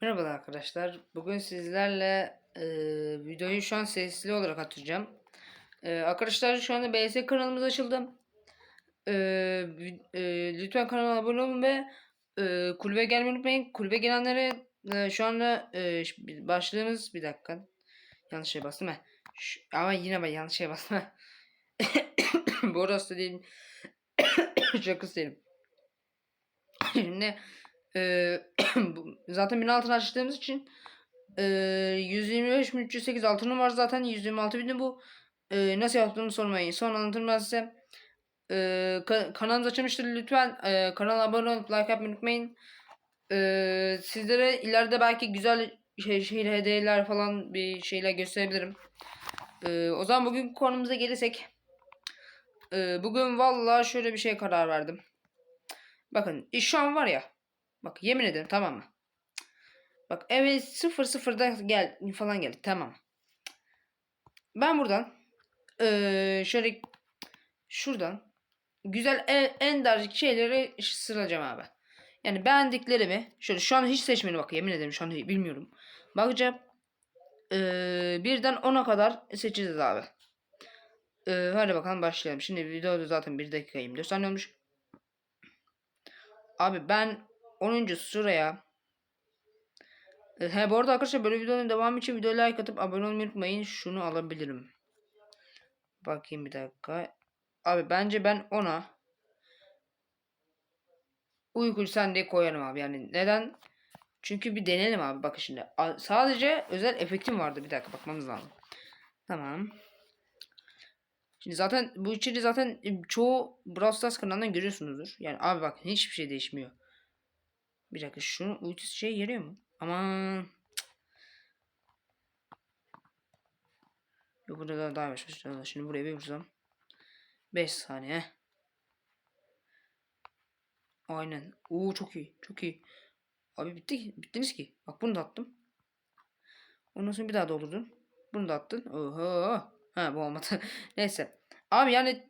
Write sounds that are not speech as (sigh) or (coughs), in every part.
Merhabalar arkadaşlar. Bugün sizlerle e, videoyu şu an sesli olarak atacağım. E, arkadaşlar şu anda BS kanalımız açıldı. E, e, lütfen kanala abone olun ve e, kulübe gelmeyi unutmayın. Kulübe gelenlere e, şu anda e, başlığımız bir dakika. Yanlış şey bastım. Ş- ama yine ben yanlış şey bastım. he. (coughs) Bu orası değil. Şakası değilim. Şimdi e, (clears throat) bu- zaten 1006'ını açtığımız için e, 125 308 altınım var zaten 126 binde bu e, nasıl yaptığımı sormayın. Son anlatımı ben size e, ka- kanalımız açılmıştır lütfen e, kanala abone olup like yapmayı unutmayın. E, sizlere ileride belki güzel şey, şey hediyeler falan bir şeyler gösterebilirim. E, o zaman bugün konumuza gelirsek e, bugün vallahi şöyle bir şey karar verdim. Bakın iş şu an var ya. Bak yemin ederim tamam mı? Bak evet sıfır sıfırda gel falan geldi tamam. Ben buradan eee, şöyle şuradan güzel en, en darcık şeyleri sıralayacağım abi. Yani beğendiklerimi şöyle şu an hiç seçmedim bak yemin ederim şu an bilmiyorum. Bakacağım eee, birden 10'a kadar seçeceğiz abi. Eee, hadi bakalım başlayalım. Şimdi videoda zaten 1 dakika 24 saniye olmuş. Abi ben 10. sıraya e, He bu arada arkadaşlar böyle videonun devamı için videoya like atıp abone olmayı unutmayın. Şunu alabilirim. Bakayım bir dakika. Abi bence ben ona uyku sen diye koyarım abi. Yani neden? Çünkü bir deneyelim abi. Bakın şimdi. Sadece özel efektim vardı. Bir dakika bakmamız lazım. Tamam. Şimdi zaten bu içeri zaten e, çoğu Brawl Stars kanalından görüyorsunuzdur. Yani abi bak hiçbir şey değişmiyor. Bir dakika şunu ultisi şey yarıyor mu? Aman. Yok burada daha, daha yavaş. Şimdi buraya bir vursam. 5 saniye. Aynen. Oo çok iyi. Çok iyi. Abi bitti ki. Bittiniz ki. Bak bunu da attım. Ondan sonra bir daha doldurdun. Bunu da attın. Oho. Ha bu olmadı. (laughs) Neyse. Abi yani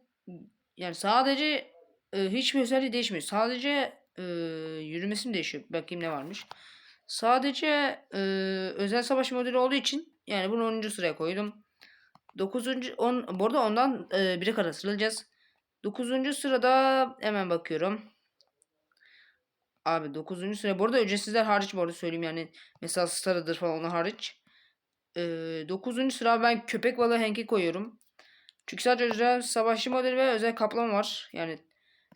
yani sadece e, hiçbir özelliği değişmiyor. Sadece e, yürümesi mi değişiyor? Bakayım ne varmış. Sadece e, özel savaş modeli olduğu için yani bunu 10. sıraya koydum. 9. 10 bu arada ondan e, bire kadar sıralayacağız. 9. sırada hemen bakıyorum. Abi 9. sıra. Bu arada ücretsizler hariç bu arada söyleyeyim yani. Mesela Star'dır falan onlar hariç. Ee, 9. sıra ben köpek balığı Hank'i koyuyorum. Çünkü sadece özel savaşçı modeli ve özel kaplama var. Yani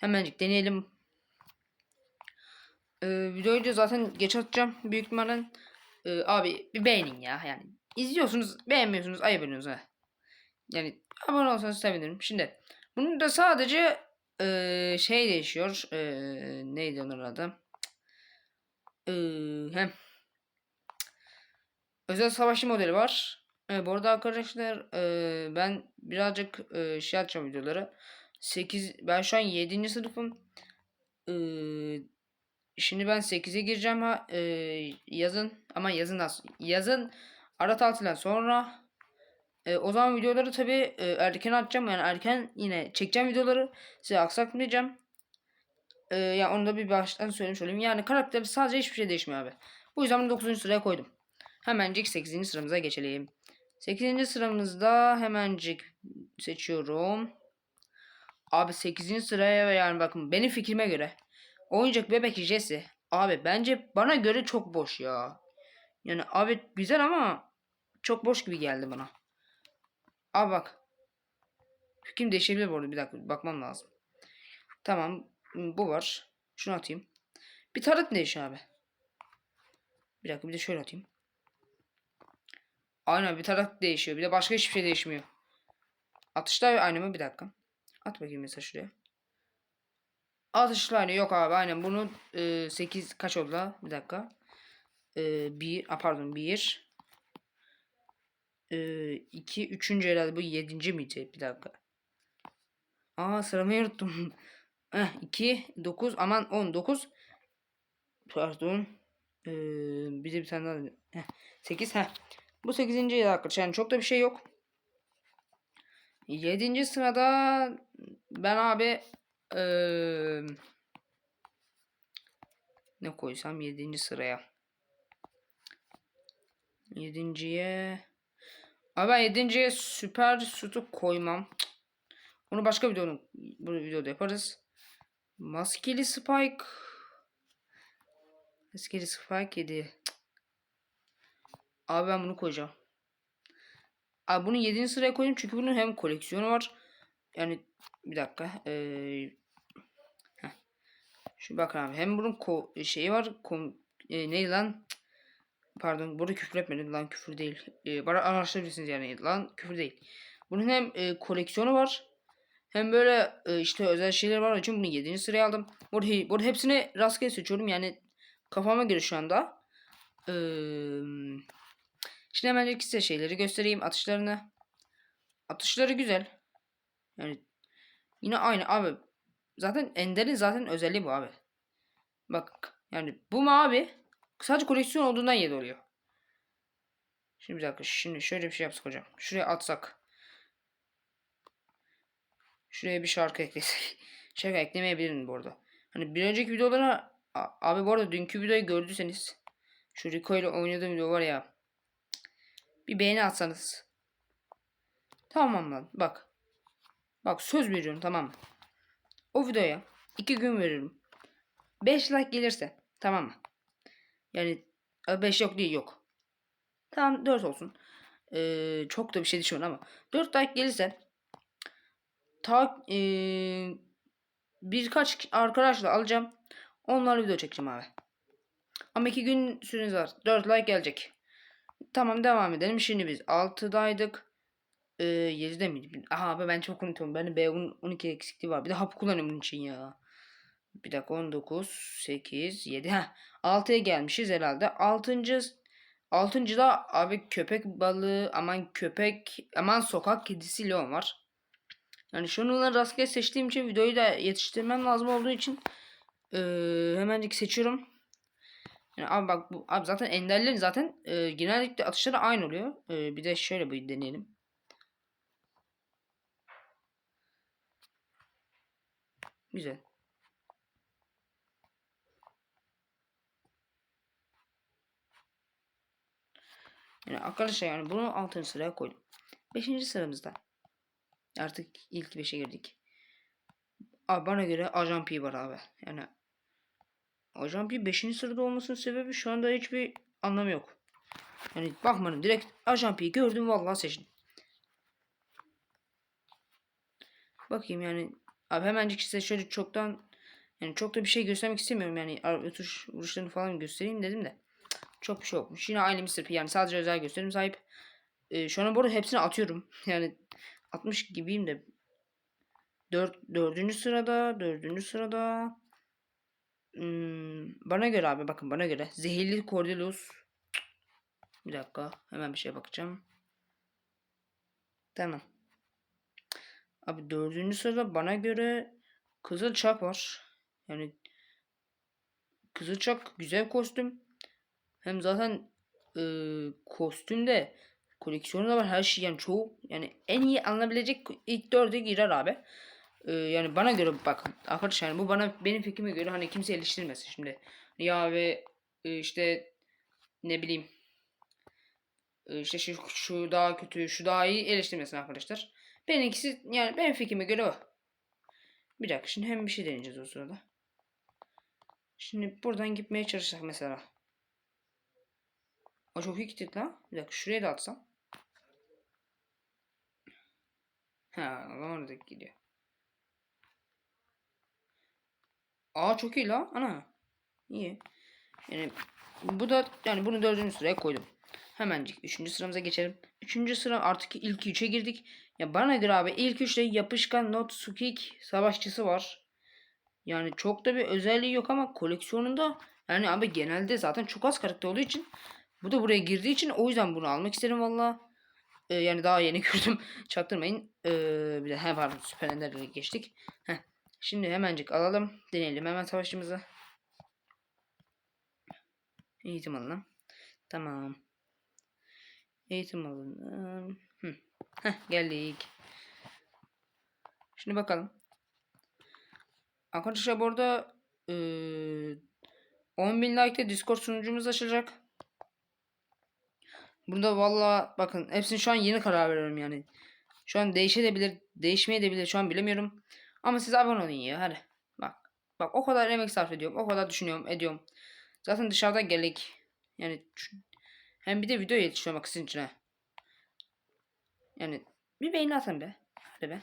hemencik deneyelim. Ee, videoyu da zaten geç atacağım. Büyük ihtimalle Ee, abi bir beğenin ya. Yani izliyorsunuz beğenmiyorsunuz ayıp ediyorsunuz ha. Yani abone olsanız sevinirim. Şimdi bunun da sadece ee, şey değişiyor. Ee, neydi onun adı? Ee, hem özel savaşçı modeli var. Ee, bu arada arkadaşlar ee, ben birazcık ee, şey atacağım videoları. 8 ben şu an 7. sınıfım. Ee, şimdi ben 8'e gireceğim ha ee, yazın ama yazın az yazın ara tatilden sonra ee, o zaman videoları tabi erken atacağım yani erken yine çekeceğim videoları size aksatmayacağım. Ee, ya onu da bir baştan söylemiş olayım. Yani karakter sadece hiçbir şey değişmiyor abi. Bu yüzden bunu 9. sıraya koydum. Hemencik 8. sıramıza geçelim. 8. sıramızda hemencik seçiyorum. Abi 8. sıraya yani bakın benim fikrime göre oyuncak bebek Jesse abi bence bana göre çok boş ya. Yani abi güzel ama çok boş gibi geldi bana. Abi bak. Fikrim değişebilir bu arada bir dakika bakmam lazım. Tamam bu var. Şunu atayım. Bir tarot değiş abi. Bir dakika bir de şöyle atayım. Aynen bir taraf değişiyor. Bir de başka hiçbir şey değişmiyor. Atışlar aynı mı? Bir dakika. At bakayım mesela şuraya. Atışlar aynı. Yok abi aynen. Bunu e, 8 kaç oldu la? Bir dakika. E, 1 a, pardon 1 e, 2 3. herhalde bu 7. miydi? Bir dakika. Aa sıramayı unuttum. Eh 2 9 aman 19 pardon. Ee, bir de bir tane daha. Heh, 8 heh. Bu 8. arkadaşlar yani çok da bir şey yok. 7. sırada ben abi ee, ne koysam 7. sıraya. Yedinciye. Abi ben yedinciye süper sütü koymam. Onu başka videonun bu videoda yaparız. Maskeli Spike. Maskeli Spike 7. Abi ben bunu koyacağım. Abi bunu 7. sıraya koyayım çünkü bunun hem koleksiyonu var. Yani bir dakika. Ee. Şu bak abi hem bunun ko şeyi var. Kom e, neydi lan? Pardon burada küfür etmedim lan küfür değil. Ee, bana araştırabilirsiniz yani lan küfür değil. Bunun hem e, koleksiyonu var. Hem böyle e, işte özel şeyler var. Için bunu 7. sıraya aldım. Burada, burada hepsini rastgele seçiyorum. Yani kafama göre şu anda. Ee, şimdi hemen size şeyleri göstereyim. Atışlarını. Atışları güzel. Yani yine aynı abi. Zaten Ender'in zaten özelliği bu abi. Bak yani bu mavi sadece koleksiyon olduğundan 7 oluyor. Şimdi bir dakika. Şimdi şöyle bir şey yapsak hocam. Şuraya atsak. Şuraya bir şarkı eklesek. (laughs) Şarkı eklemeyebilirim bu arada. Hani bir önceki videolara abi bu arada dünkü videoyu gördüyseniz şu Rico ile oynadığım video var ya. Bir beğeni atsanız. Tamam lan bak. Bak söz veriyorum tamam mı? O videoya iki gün veririm. 5 like gelirse tamam mı? Yani 5 yok değil yok. Tamam 4 olsun. Ee, çok da bir şey düşünüyorum ama 4 like gelirse ta ee, birkaç arkadaşla alacağım. Onlarla video çekeceğim abi. Ama 2 gün süreniz var. 4 like gelecek. Tamam devam edelim. Şimdi biz 6'daydık. Ee, 7'de miydi? Aha abi ben çok unutuyorum. Benim B12 eksikliği var. Bir de hap kullanıyorum bunun için ya. Bir dakika 19, 8, 7. Heh. 6'ya gelmişiz herhalde. 6. 6. da abi köpek balığı aman köpek aman sokak kedisi Leon var. Yani şunları rastgele seçtiğim için videoyu da yetiştirmem lazım olduğu için ee, hemencik seçiyorum. Yani abi bak bu abi zaten enderlerin zaten e, genellikle atışları aynı oluyor. E, bir de şöyle bir deneyelim. Güzel. Yani arkadaşlar yani bunu 6. sıraya koydum. 5. sıramızda artık ilk 5'e girdik. Abi bana göre Ajan P var abi. Yani Ajan P 5. sırada olmasının sebebi şu anda hiçbir anlamı yok. Yani bakmadım direkt Ajan P'yi gördüm vallahi seçtim. Bakayım yani abi hemencik size şöyle çoktan yani çok da bir şey göstermek istemiyorum yani tuş vuruşlarını falan göstereyim dedim de çok bir şey yokmuş. Yine aynı Mr. P yani sadece özel gösterim sahip. Ee, şu an bu arada hepsini atıyorum. (laughs) Yani 60 gibiyim de 4 dördüncü sırada dördüncü sırada hmm, bana göre abi bakın bana göre zehirli Cordelius bir dakika hemen bir şeye bakacağım tamam abi dördüncü sırada bana göre Kızılçak var yani Kızılçak güzel kostüm hem zaten e, kostümde koleksiyonu da var her şey yani çoğu yani en iyi alınabilecek ilk dörde girer abi. Ee, yani bana göre bakın arkadaşlar yani bu bana benim fikrime göre hani kimse eleştirmesin şimdi. Ya ve e, işte ne bileyim e, işte şu, şu daha kötü şu daha iyi eleştirmesin arkadaşlar. Benimkisi yani benim fikrime göre o. Bir dakika şimdi hem bir şey deneyeceğiz o sırada. Şimdi buradan gitmeye çalışsak mesela. O çok iyi gittik lan. Bir dakika şuraya da atsam. Ha orada gidiyor. Aa çok iyi la. Ana. İyi. Yani bu da yani bunu dördüncü sıraya koydum. Hemencik üçüncü sıramıza geçelim. Üçüncü sıra artık ilk üçe girdik. Ya bana göre abi ilk üçte yapışkan not sukik savaşçısı var. Yani çok da bir özelliği yok ama koleksiyonunda yani abi genelde zaten çok az karakter olduğu için bu da buraya girdiği için o yüzden bunu almak isterim valla. Ee, yani daha yeni (laughs) gördüm. Çaktırmayın. Ee, bir de he pardon süper enderlere geçtik. Heh. Şimdi hemencik alalım. Deneyelim hemen savaşçımızı. Eğitim alalım. Tamam. Eğitim alalım. Heh, geldik. Şimdi bakalım. Arkadaşlar bu arada ee, 10.000 like'te Discord sunucumuz açılacak. Burada valla bakın hepsini şu an yeni karar veriyorum yani. Şu an değişebilir, değişmeyebilir şu an bilemiyorum. Ama siz abone olun ya hadi. Bak. Bak o kadar emek sarf ediyorum. O kadar düşünüyorum, ediyorum. Zaten dışarıda geldik. Yani hem bir de video yetiştiriyorum bak sizin için ha. Yani bir beğeni atın be. Hadi be.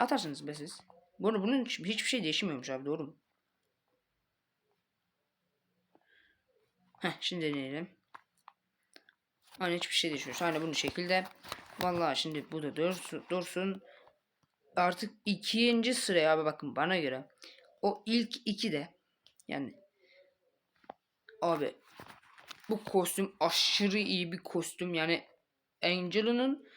Atarsınız be siz. Bu arada bunun hiç- hiçbir şey değişmiyormuş abi doğru mu? Heh şimdi deneyelim. Hani hiçbir şey değişmiyor. Hani bunu şekilde. Vallahi şimdi bu da dursun. dursun. Artık ikinci sıraya abi bakın bana göre. O ilk iki de yani abi bu kostüm aşırı iyi bir kostüm. Yani Angela'nın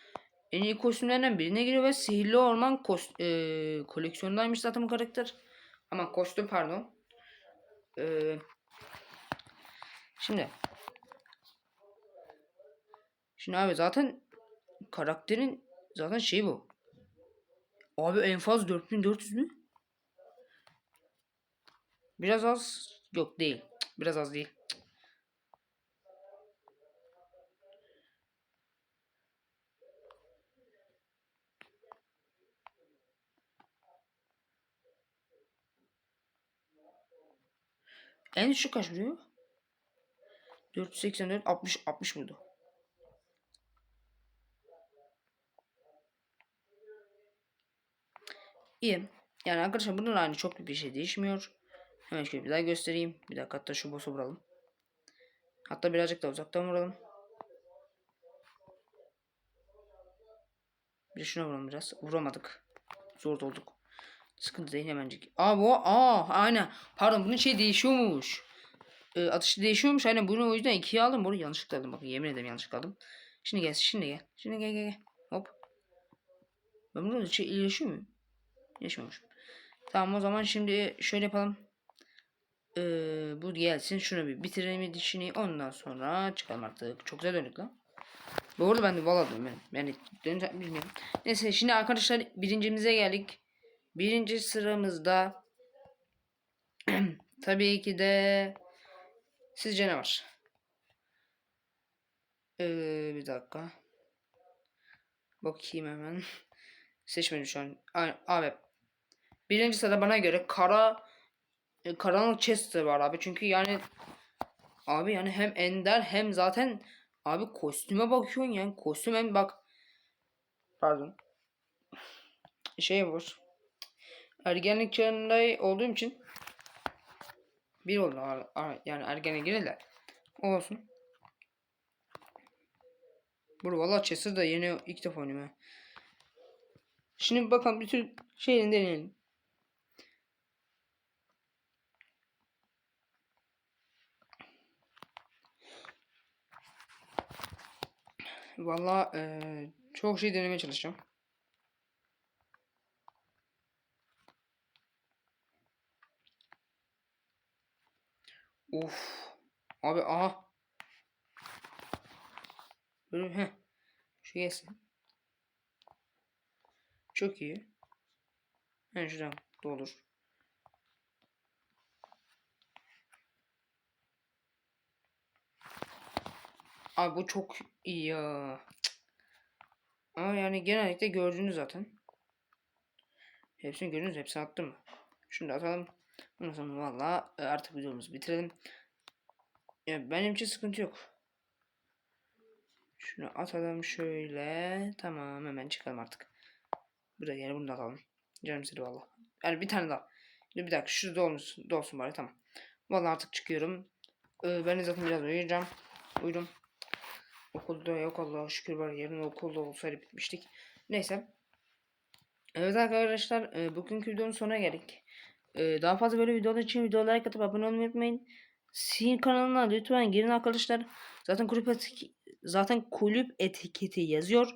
en iyi kostümlerinden birine giriyor ve Sihirli Orman kost eee koleksiyondaymış zaten bu karakter. Ama kostüm pardon. Eee şimdi Şimdi abi zaten karakterin zaten şey bu. Abi en fazla 4400 mü? Biraz az. Yok değil. Biraz az değil. En düşük kaç vuruyor? 484 60 60 vurdu. İyi. Yani arkadaşlar bunun aynı çok bir şey değişmiyor. Hemen şöyle bir daha göstereyim. Bir dakika hatta şu boss'u vuralım. Hatta birazcık da uzaktan vuralım. Bir şuna vuralım biraz. Vuramadık. Zor dolduk. Sıkıntı değil hemencik. Aa bu aa aynen. Pardon bunun şey değişiyormuş. Ee, atışı değişiyormuş. Aynen bunu o yüzden ikiye aldım. Bunu yanlışlıkla aldım. Bakın yemin ederim yanlışlıkla aldım. Şimdi gel. Şimdi gel. Şimdi gel gel gel. Hop. Ben burada şey iyileşiyor muyum? Yaşıyormuş. Tamam o zaman şimdi şöyle yapalım. Ee, bu gelsin. Şunu bir bitirelim dişini. Ondan sonra çıkalım artık. Çok güzel döndük lan. Arada ben de valla dönüyorum. Yani döneceğim bilmiyorum. Neyse şimdi arkadaşlar birincimize geldik. Birinci sıramızda (clears throat) tabii ki de sizce ne var? Ee, bir dakika. Bakayım hemen. (laughs) Seçmedim şu an. Abi. Birinci sırada bana göre kara e, karanlık Chester var abi. Çünkü yani abi yani hem ender hem zaten abi kostüme bakıyorsun yani kostüm hem bak pardon şey var ergenlik çağında olduğum için bir oldu yani ergene girdiler olsun Burada valla Chester da yeni ilk defa oynuyorum. Şimdi bakalım bir tür şeyini deneyelim. Valla eee, çok şey denemeye çalışacağım. Uf. Abi aha. Böyle heh. Şu gelsin. Çok iyi. Ben şuradan doldur. Abi bu çok iyi ya. Ama yani genellikle gördünüz zaten. Hepsini gördünüz. Hepsini attım. Şunu da atalım. Ondan sonra valla e, artık videomuzu bitirelim. Ya benim için sıkıntı yok. Şunu atalım şöyle. Tamam hemen çıkalım artık. Buraya yani bunu da atalım. Canım istedi valla. Yani bir tane daha. Bir dakika şurada dolsun, dolsun bari tamam. Valla artık çıkıyorum. Ee, ben de zaten biraz uyuyacağım. Uyudum. Okulda yok Allah'a şükür var. Yarın okulda olsaydı bitmiştik. Neyse. Evet arkadaşlar e, bugünkü videonun sonuna geldik. E, daha fazla böyle videolar için videolara like atıp abone olmayı unutmayın. Sin kanalına lütfen girin arkadaşlar. Zaten kulüp etik zaten kulüp etiketi yazıyor.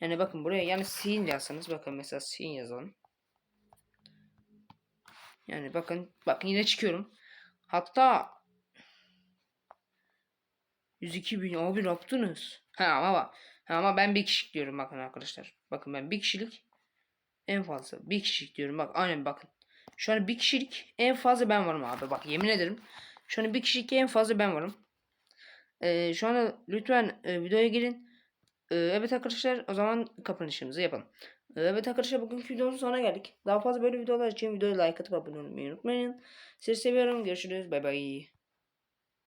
Yani bakın buraya yani sin yazsanız bakın mesela sin yazalım. Yani bakın bakın yine çıkıyorum. Hatta 102 bin abi ne yaptınız? Ha ama bak. Ha, ama ben bir kişilik diyorum bakın arkadaşlar. Bakın ben bir kişilik en fazla bir kişilik diyorum. Bak aynen bakın. Şu an bir kişilik en fazla ben varım abi. Bak yemin ederim. Şu an bir kişilik en fazla ben varım. Ee, şu anda lütfen e, videoya girin. Ee, evet arkadaşlar o zaman kapanışımızı yapalım. Ee, evet arkadaşlar bugünkü videomuzun sonuna geldik. Daha fazla böyle videolar için videoya like atıp abone olmayı unutmayın. Sizi seviyorum. Görüşürüz. Bay bay.